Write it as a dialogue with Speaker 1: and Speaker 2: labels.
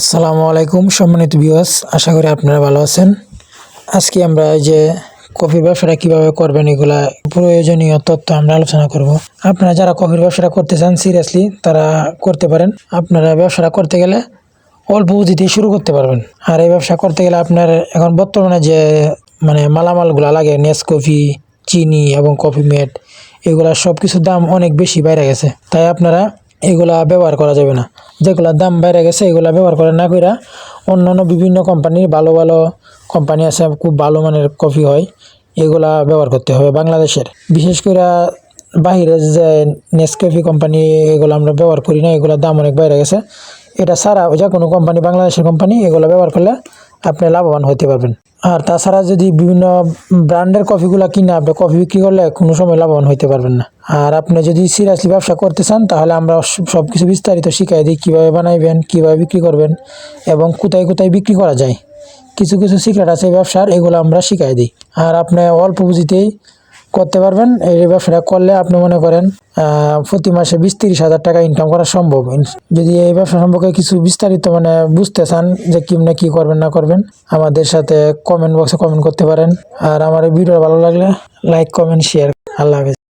Speaker 1: আসসালামু আলাইকুম, সম্মানিত ভিউয়ার্স আশা করি আপনারা ভালো আছেন। আজকে আমরা যে কফির ব্যবসাটা কীভাবে করবেন, এগুলা প্রয়োজনীয় তথ্য আমরা আলোচনা করব। আপনারা যারা কফির ব্যবসাটা করতে চান সিরিয়াসলি তারা করতে পারেন। আপনারা ব্যবসাটা করতে গেলে অল্প পুঁজিতেই শুরু করতে পারবেন। আর এই ব্যবসা করতে গেলে আপনার এখন বর্তমানে যে মানে মালামালগুলো লাগে নেসকফি চিনি এবং কফি মেড এগুলা সব কিছুর দাম অনেক বেশি বাইরে গেছে। তাই আপনারা এগুলা ব্যবহার করা যাবে না। যেগুলার দাম বেড়ে গেছে, এগুলা ব্যবহার করে না কইরা অন্য অন্য বিভিন্ন কোম্পানির ভালো ভালো কোম্পানি আছে, খুব ভালো মানের কফি হয়, এগুলা ব্যবহার করতে হবে বাংলাদেশের। বিশেষ করে বাহিরে যে নেসকফি কোম্পানি, এগুলো আমরা ব্যবহার করি না এগুলোর দাম অনেক বাইরে গেছে। এটা ছাড়া যে কোনো কোম্পানি, বাংলাদেশের কোম্পানি, এগুলো ব্যবহার করলে আপনি লাভবান হতে পারবেন। আর তাছাড়া যদি বিভিন্ন ব্র্যান্ডের কফিগুলো কিনে আপনি কফি বিক্রি করলে কোনো সময় লাভবান হইতে পারবেন না। আর আপনি যদি সিরিয়াসলি ব্যবসা করতে চান, তাহলে আমরা সব কিছু বিস্তারিত শিখাই দিই, কীভাবে বানাইবেন, কীভাবে বিক্রি করবেন এবং কোথায় কোথায় বিক্রি করা যায়। কিছু কিছু সিক্রেট আছে ব্যবসার, এগুলো আমরা শিখাই দিই। আর আপনি অল্প পুঁজিতেই করতে পারবেন। এই ব্যবসাটা করলে আপনি মনে করেন প্রতি মাসে বিশ তিরিশ হাজার টাকা ইনকাম করা সম্ভব। যদি এই ব্যবসা সম্পর্কে কিছু বিস্তারিত মানে বুঝতে চান যে কেমনে কি করবেন, না করবেন, আমাদের সাথে কমেন্ট বক্সে কমেন্ট করতে পারেন। আর আমার এই ভিডিও ভালো লাগলে লাইক কমেন্ট শেয়ার আল্লাহ হাফেজ।